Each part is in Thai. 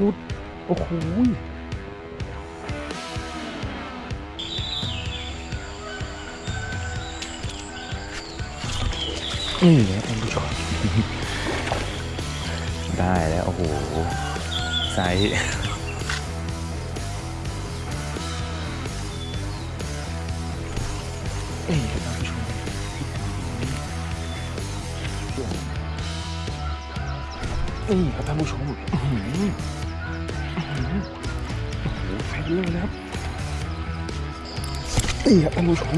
รุด โอ้โหนี่นะท่านผู้ชมได้แล้ว โอ้โหไซส์นี่ครับท่านะ นี่ครับท่านผู้ชมอื้อหืออื้อหือโอ้โหไซส์เยนะครับนี่ครับท่านผู้ชม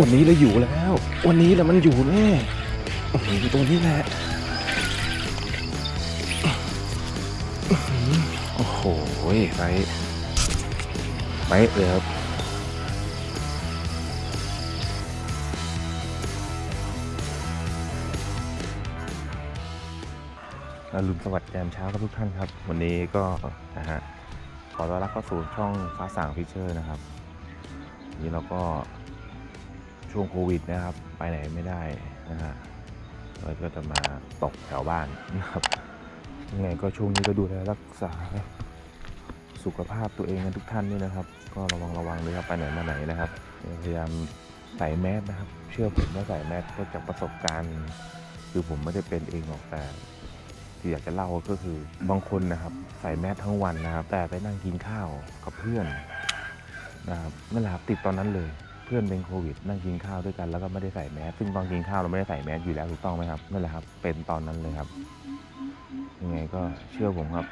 วันนี้เราอยู่แล้ว วันนี้แหละมันอยู่แน่โอ้โหตัวนี้แหละโอ้โหไปไปเลยครับ อรุณสวัสดิ์ยามเช้าครับทุกท่านครับ วันนี้ก็นะฮะขอต้อนรับเข้าสู่ช่องฟ้าสางฟิชเชอร์นะครับ นี่เราก็ช่วงโควิดนะครับ ไปไหนไม่ได้นะฮะเราก็จะมาตกแถวบ้านนะครับยังไงก็ช่วงนี้ก็ดูแลรักษาสุขภาพตัวเองกันทุกท่านด้วยนะครับ ก็ระวังระวังเลยครับไปไหนมาไหนนะครับ พยายามใส่แมสนะครับ เชื่อผมว่าใส่แมสก็จากประสบการณ์ คือผมไม่ได้เป็นเองหรอกแต่ ที่อยากจะเล่าก็คือบางคนนะครับใส่แมสทั้งวันนะครับ แต่ไปนั่งกินข้าวกับเพื่อนนะครับนั่นแหละครับติดตอนนั้นเลยเพื่อนเป็นโควิด นั่งกินข้าวด้วยกันแล้วก็ไม่ได้ใส่แมสซึ่งตอนกินข้าวเราไม่ได้ใส่แมสอยู่แล้วถูกต้องไหมครับนั่นแหละครับ เป็นตอนนั้นเลยครับ ยังไงก็เชื่อผมครับ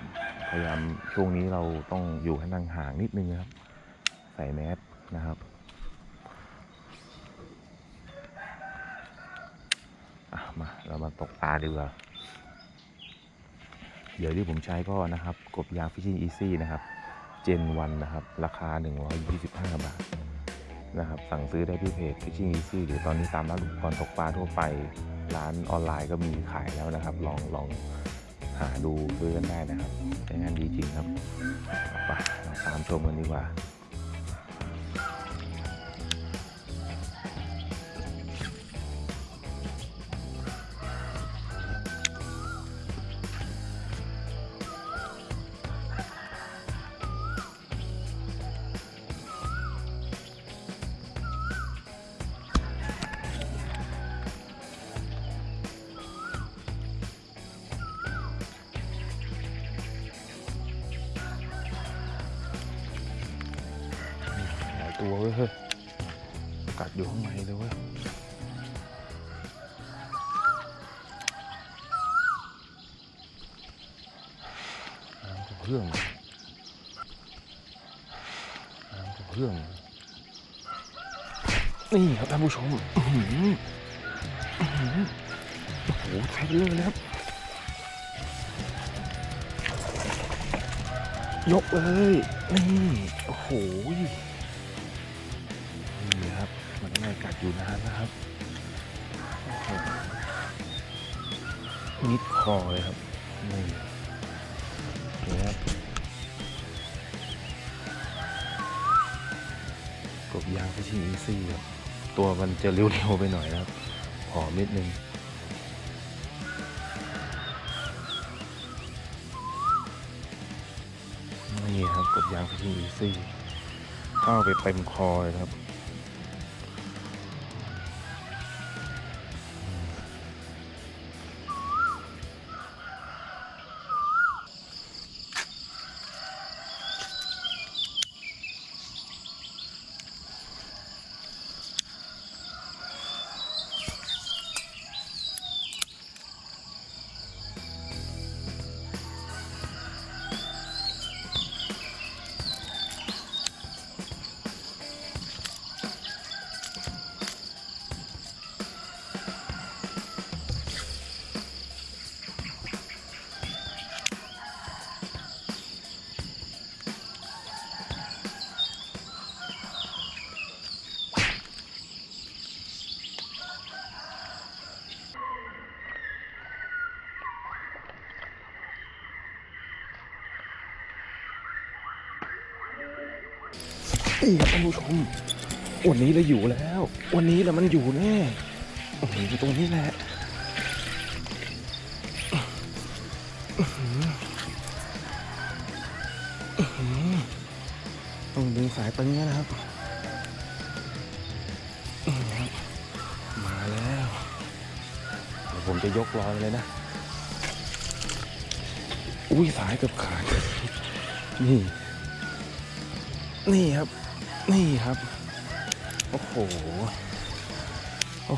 พยายามช่วงนี้เราต้องอยู่ให้นั่งห่างนิดนึงครับ ใส่แมสนะครับมาเรามาตกปลาดีกว่า เดี๋ยวที่ผมใช้ก็นะครับ กบยางฟิชชิ่งอีซี่นะครับเจนวันนะครับ ราคา 125 บาทนะครับ สั่งซื้อได้ที่เพจ Fishing Easy หรือตอนนี้ตามร้านอุปกรณ์ตกปลาทั่วไปร้านออนไลน์ก็มีขายแล้วนะครับ ลองลองหาดูซื้อกันได้นะครับใช้งานดีจริงครับไปเราตามชมกันดีกว่า วเว้ยเฮ้ยกัดอยู่ข้างในเลยเว้ยน้ำกระเพื่อมน้ำกระเพื่อมนี่ครับท่านผู้ชมอื้อหืออื้อหือโอ้โหใช้เลยนะครับ ยกเลย นี่ โอ้โห กัดอยู่นานนะครับนิดคอเลยครับนี่นี่ครับกบยางฟิชชิ่งอีซี่ครับตัวมันจะเร็วๆไปหน่อยนะครับหอมนิดนึงนี่ครับกบยางฟิชชิ่งอีซี่เข้าไปเต็มคอเลยครับ นี่ครับท่านผู้ชมวันนี้เราอยู่แล้ว วันนี้แหละมันอยู่แน่โอ้โหตรงนี้แหละต้องดึงสายตึงแล้วนะครับ มาแล้วเดี๋ยวผมจะยกลอยเลยนะ อุ้ยสายเกือบขาด นี่ นี่ครับ นี่ครับ โอ้โหโอ้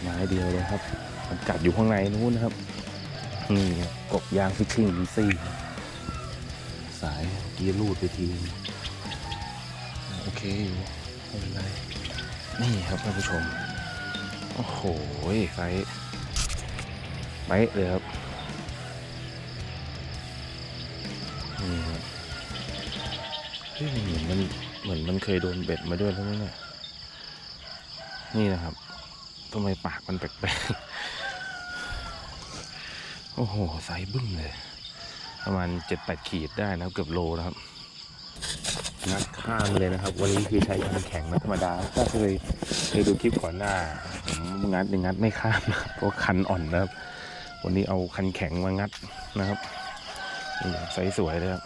ไม้เดียวเลยครับ มันกัดอยู่ข้างในนู้นนะครับ นี่กบยางฟิชชิ่งดีซี่ สายกีรูดไปที โอเคอยู่ไม่เป็นไร นี่ครับท่านผู้ชม โอ้โหไซส์เป๊ะเลยครับ นี่ครับ เฮ้ยเหมือนมันเหมือนมันเคยโดนเบ็ดมาด้วยแล้วเนี่ยนี่นะครับทำไมปากมันแปลกๆ โอ้โหไซบึ้มเลย ประมาณเจ็ดแปดขีดได้นะครับเกือบโลนะครับงัดข้ามเลยนะครับ วันนี้คือใช้คันแข็งนะธรรมดา ถ้าเคยเคยดูคลิปก่อนหน้าผมงัดยังงัดไม่ข้ามนะครับเพราะคันอ่อนนะครับ วันนี้เอาคันแข็งมางัดนะครับนี่ไซสสวยเลยครับ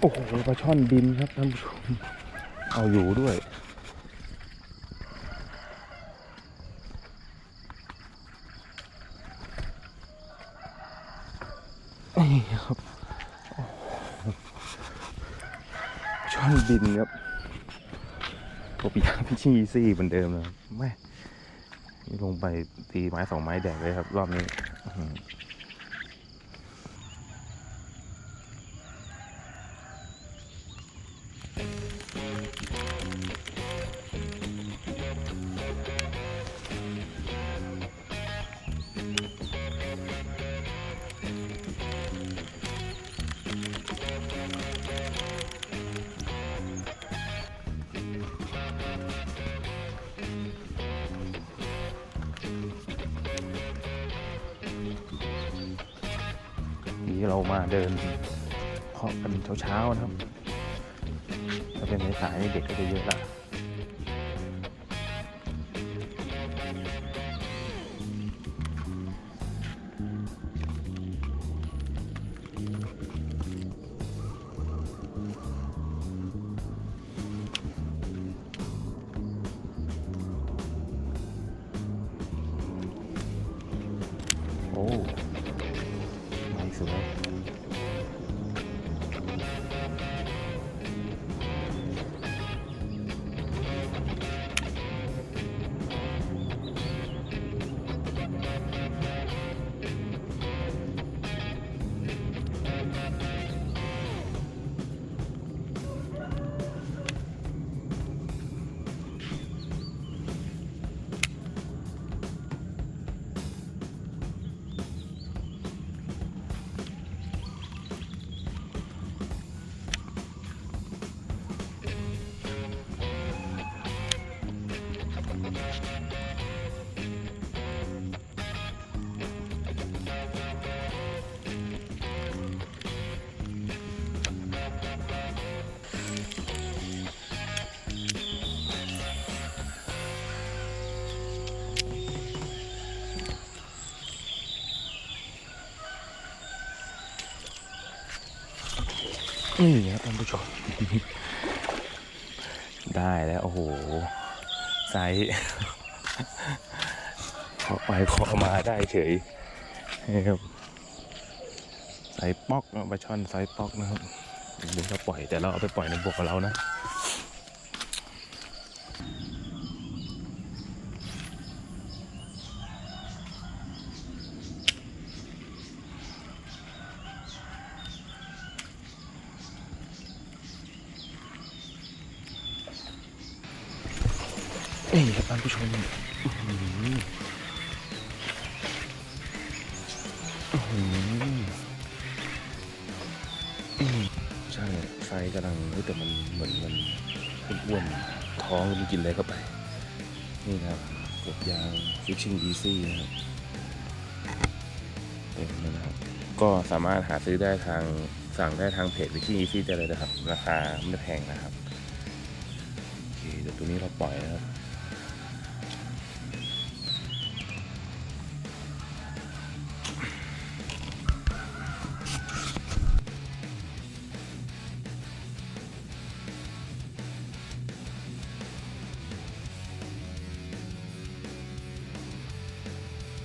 โอ้โหปลาช่อนบินครับท่านผู้ชมเอาอยู่ด้วย นี่ครับช่อนบินครับกบยาพิชชิ่งอีซี่เหมือนเดิมเลยแม่นี่ลงไปตีไม้สองไม้แดกเลยครับ รอบนี้ นี้เรามาเดินเพาะกันเช้าๆนะครับ ถ้าเป็นสายๆเด็กก็จะเยอะละ นี่ครับท่านผู้ชม ได้แล้วโอ้โหไซส์ขอไปขอมาได้เฉยนี่ครับไซส์ป๊อกเอาปลาช่อนไซส์ป๊อกนะครับเดี๋ยวเราปล่อยแต่เราเอาไปปล่อยในบวกกับเรานะ นี่ครับท่านผู้ชมอื้อหืออื้อหืออืมช่ไฟกำลังแต่มันเหมือนมันอ้วนๆท้องมันกินอะไรเข้าไป นี่นะครับกบยาง Fishing Easy นะครับเต็มเลยนะครับ ก็สามารถหาซื้อได้ทางสั่งได้ทางเพจ Fishing Easy ได้เลยนะครับ ราคาไม่แพงนะครับ โอเค เดี๋ยวตัวนี้เราปล่อยนะครับ